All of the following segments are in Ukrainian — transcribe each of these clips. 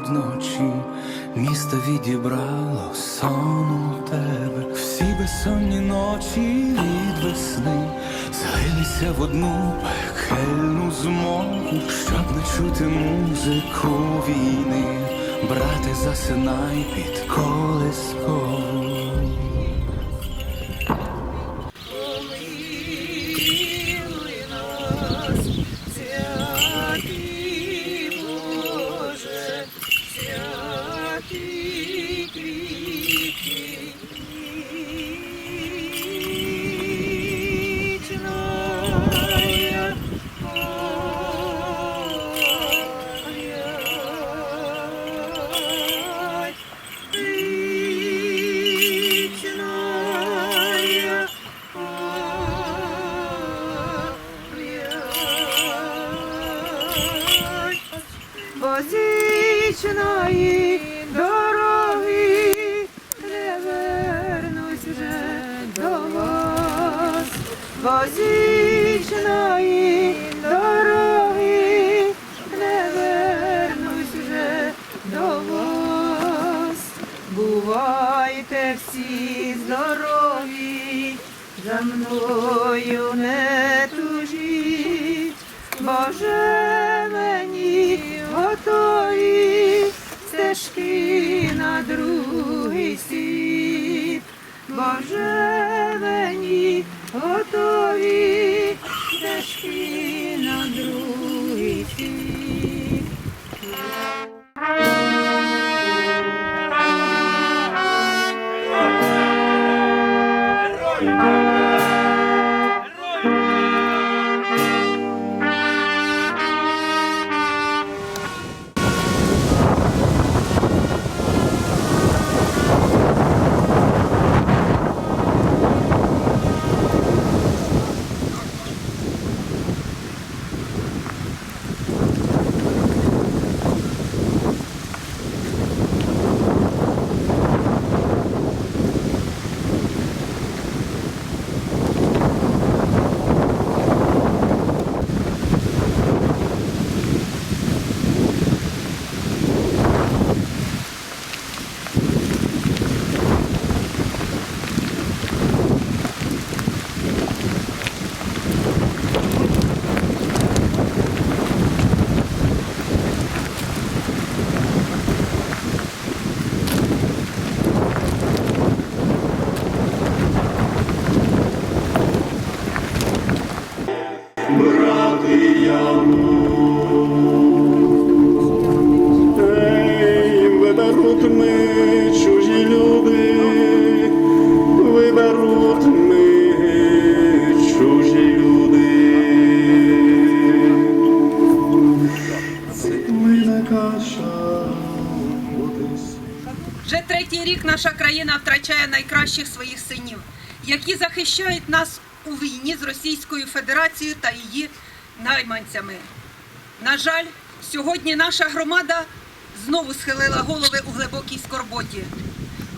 спить вночі, місто відібрало сон у тебе, всі безсонні ночі від весни, згрілися в одну пекельну змогу, щоб не чути музику війни, брати, засинай під колиском. Всі здорові, за мною не тужіть, Боже Thank you. Найкращих своїх синів, які захищають нас у війні з Російською Федерацією та її найманцями. На жаль, сьогодні наша громада знову схилила голови у глибокій скорботі.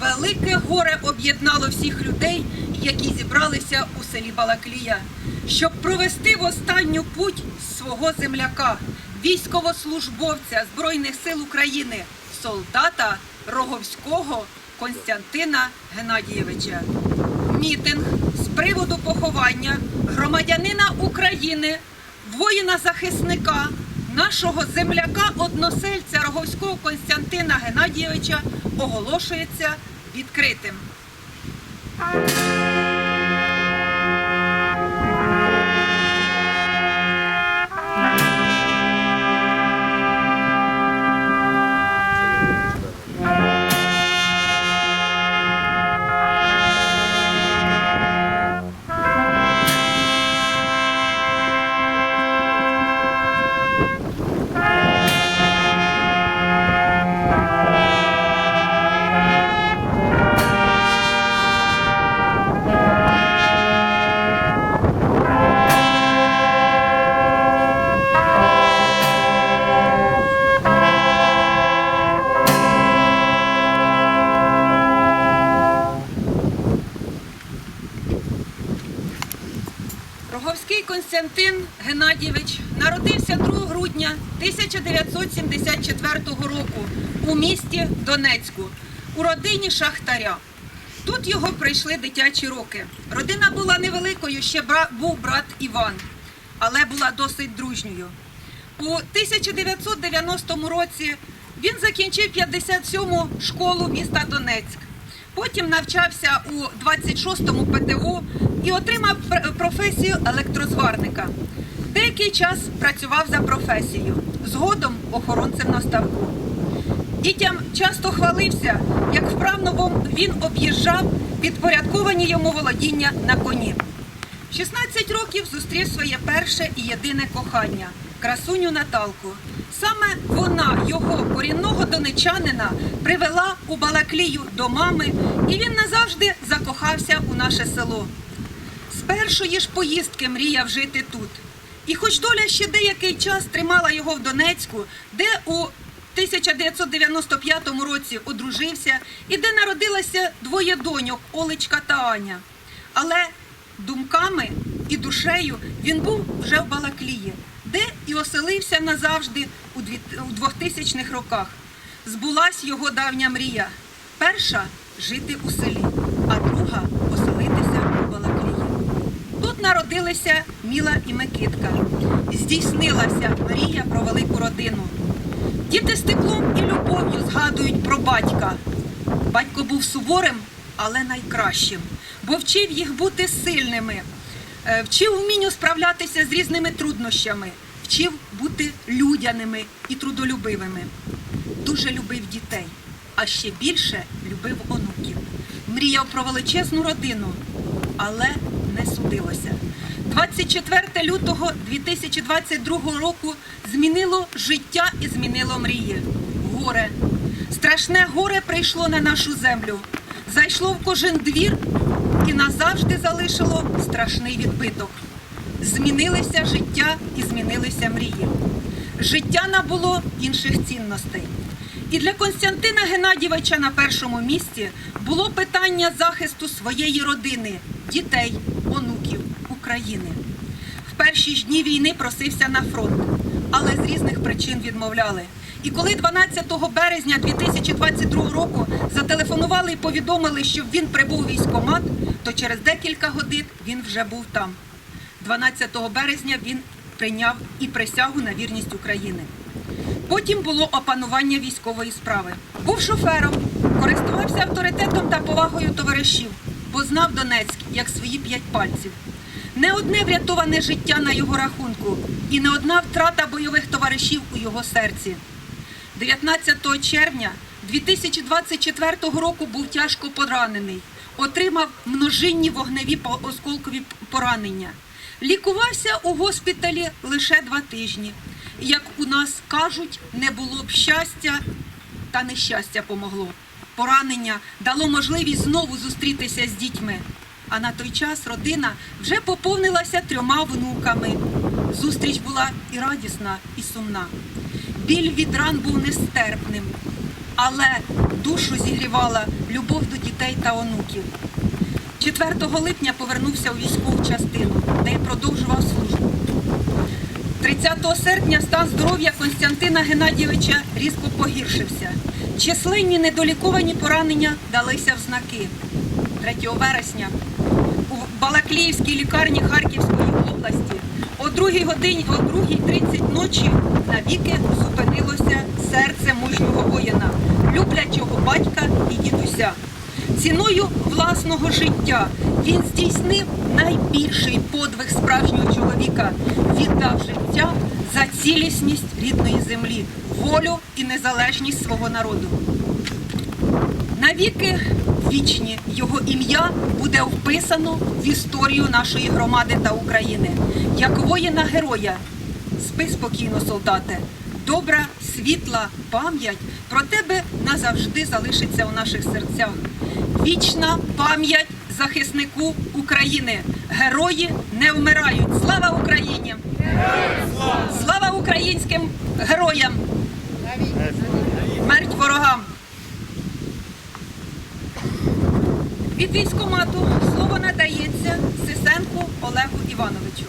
Велике горе об'єднало всіх людей, які зібралися у селі Балаклія, щоб провести в останню путь свого земляка, військовослужбовця Збройних сил України, солдата Роговського Константина Геннадійовича. Мітинг з приводу поховання громадянина України, воїна-захисника, нашого земляка, односельця Роговського Константина Геннадійовича оголошується відкритим. Костянтин Геннадійович народився 2 грудня 1974 року у місті Донецьку у родині Шахтаря. Тут його прийшли дитячі роки. Родина була невеликою, ще був брат Іван, але була досить дружньою. У 1990 році він закінчив 57-му школу міста Донецьк. Потім навчався у 26-му ПТУ і отримав професію електрозварника. Деякий час працював за професією, згодом охоронцем на ставку. Дітям часто хвалився, як вправно він об'їжджав підпорядковані йому володіння на коні. 16 років зустрів своє перше і єдине кохання красуню Наталку. Саме вона, його корінного донечанина, привела у Балаклію до мами, і він назавжди закохався у наше село. Першої ж поїздки мріяв жити тут. І хоч доля ще деякий час тримала його в Донецьку, де у 1995 році одружився і де народилося двоє доньок Олечка та Аня. Але думками і душею він був вже в Балаклії, де і оселився назавжди у 2000-х роках. Збулась його давня мрія. Перша жити у селі, а друга оселитися у Балаклії. Тут народилися Міла і Микитка. Здійснилася мрія про велику родину. Діти з теплом і любов'ю згадують про батька. Батько був суворим, але найкращим, бо вчив їх бути сильними, е, вчив вмінню справлятися з різними труднощами, вчив бути людяними і трудолюбивими. Дуже любив дітей, а ще більше любив онуків. Мріяв про величезну родину, але не судилося. 24 лютого 2022 року змінило життя і змінило мрії. Горе. Страшне горе прийшло на нашу землю, зайшло в кожен двір і назавжди залишило страшний відбиток. Змінилися життя і змінилися мрії. Життя набуло інших цінностей. І для Константина Геннадійовича на першому місці було питання захисту своєї родини, дітей, онуків, України. В перші ж дні війни просився на фронт, але з різних причин відмовляли. І коли 12 березня 2022 року зателефонували і повідомили, що він прибув у військкомат, то через декілька годин він вже був там. 12 березня він прийняв і присягу на вірність України. Потім було опанування військової справи. Був шофером, користувався авторитетом та повагою товаришів, бо знав Донецьк як свої п'ять пальців. Не одне врятоване життя на його рахунку і не одна втрата бойових товаришів у його серці. 19 червня 2024 року був тяжко поранений, отримав множинні вогневі осколкові поранення. Лікувався у госпіталі лише два тижні. Як у нас кажуть, не було б щастя, та нещастя помогло. Поранення дало можливість знову зустрітися з дітьми. А на той час родина вже поповнилася трьома внуками. Зустріч була і радісна, і сумна. Біль від ран був нестерпним, але душу зігрівала любов до дітей та онуків. 4 липня повернувся у військову частину, де й продовжував службу. 30 серпня стан здоров'я Константина Геннадійовича різко погіршився. Численні недоліковані поранення далися в знаки. 3 вересня у Балакліївській лікарні Харківської області о 2 годині, о 2.30 ночі навіки зупинилося серце мужнього воїна, люблячого батька і дідуся. Ціною власного життя він здійснив найбільший подвиг справжнього чоловіка, віддав життя за цілісність рідної землі, волю і незалежність свого народу. Навіки вічні його ім'я буде вписано в історію нашої громади та України як воїна героя. Спи спокійно, солдате. Добра, світла пам'ять про тебе назавжди залишиться у наших серцях. Вічна пам'ять захиснику України. Герої не вмирають. Слава Україні! Слава українським героям. Смерть ворогам. Від військомату слово надається Сисенку Олегу Івановичу.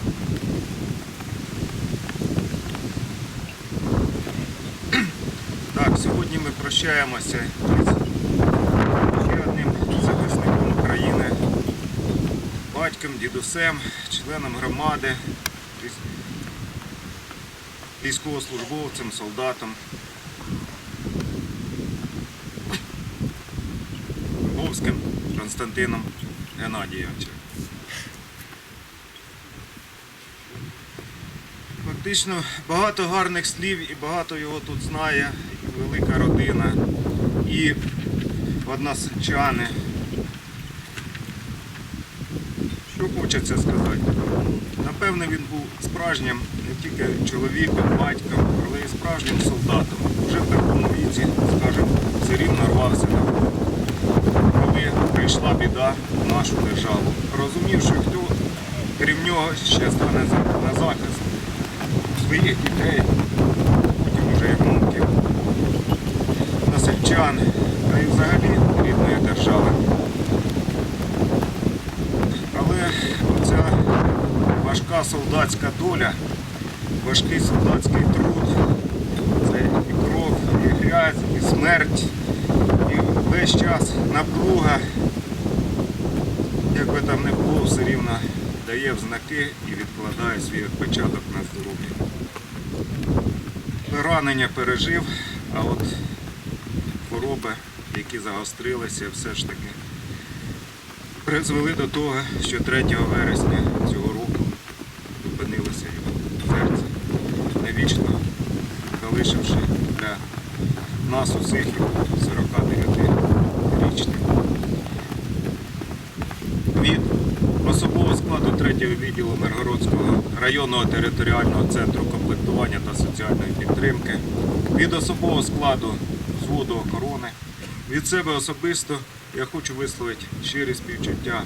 Так, сьогодні ми прощаємося з ще одним захисником України, батьком, дідусем, членом громади військовослужбовцем, солдатом. Говським Константином Геннадійовичем. Фактично багато гарних слів і багато його тут знає, і велика родина, і односельчани. Що хочеться сказати? Напевне, він був справжнім тільки чоловіком, батьком, але й справжнім солдатом. Вже в такому віці, скажімо, все рівно рвався на фронт. Коли прийшла біда в нашу державу, розумів, що хто крім нього ще стане на захист своїх дітей, потім уже і внуків, насельчан, та й взагалі рідної держави. Але оця важка солдатська доля, важкий солдатський труд, це і кров, і грязь, і смерть, і весь час напруга, як би там не було, все рівно дає в знаки і відкладає свій відпечаток на здоров'я. Поранення пережив, а от хвороби, які загострилися, все ж таки призвели до того, що 3 вересня цього року зупинилося його серце, навічно залишивши для нас усіх 49-річним. Від особового складу 3-го відділу Миргородського районного територіального центру комплектування та соціальної підтримки, від особового складу взводу охорони, від себе особисто я хочу висловити щирі співчуття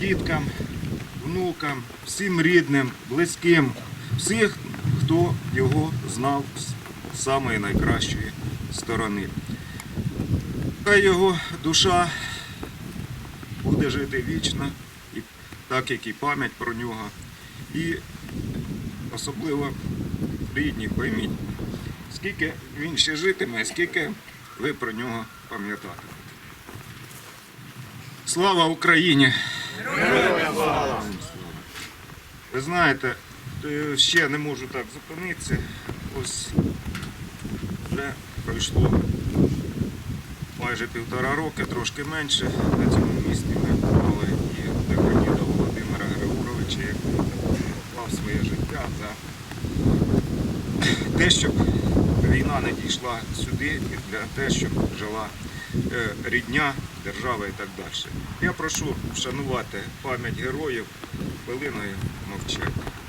діткам, внукам, всім рідним, близьким, всіх, хто його знав з самої найкращої сторони. Хай його душа буде жити вічно, і так як і пам'ять про нього. І особливо рідні, пойміть, скільки він ще житиме, скільки ви про нього пам'ятатимете. Слава Україні! Героям слава! Ви знаєте, ще не можу так зупинитися. Ось вже пройшло майже півтора роки, трошки менше. На цьому місці ми мали і Деканіда Володимира Григоровича, який поклав своє життя за те, щоб війна не дійшла сюди і для те, щоб жила е, рідня, держава і так далі. Я прошу вшанувати пам'ять героїв хвилиною мовчання.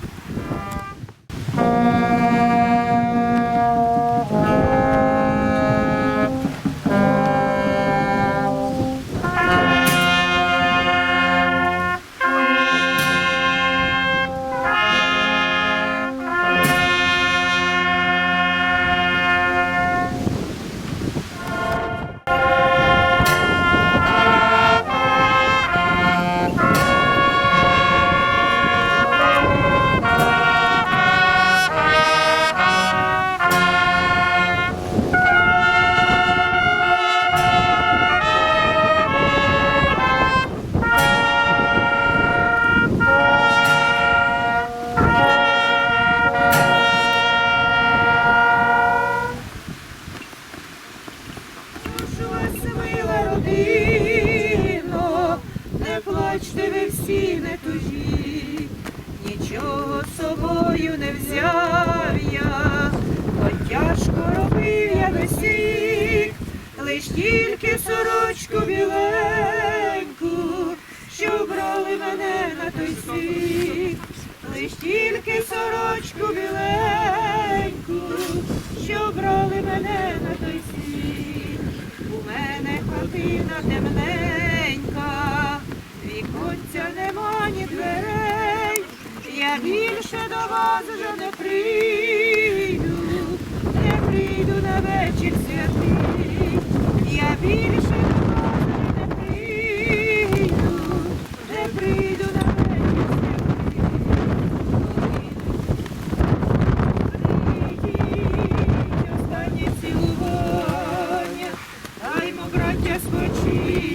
вас вже не прийду, не прийду на вечір святий, я більше до не прийду, не прийду на вечір святий. Прийдіть останні цілування, даймо браття спочити.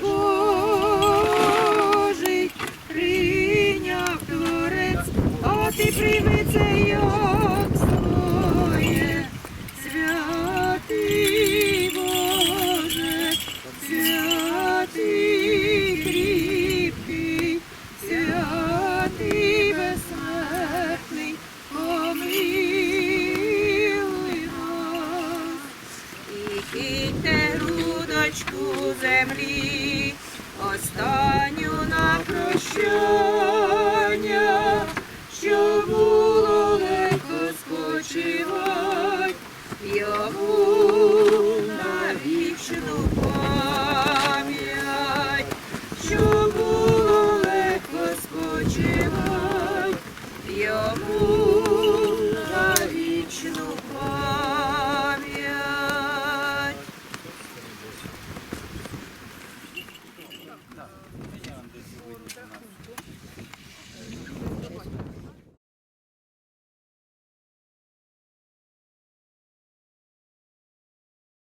На Божий, прийняв творець, а ти прийми це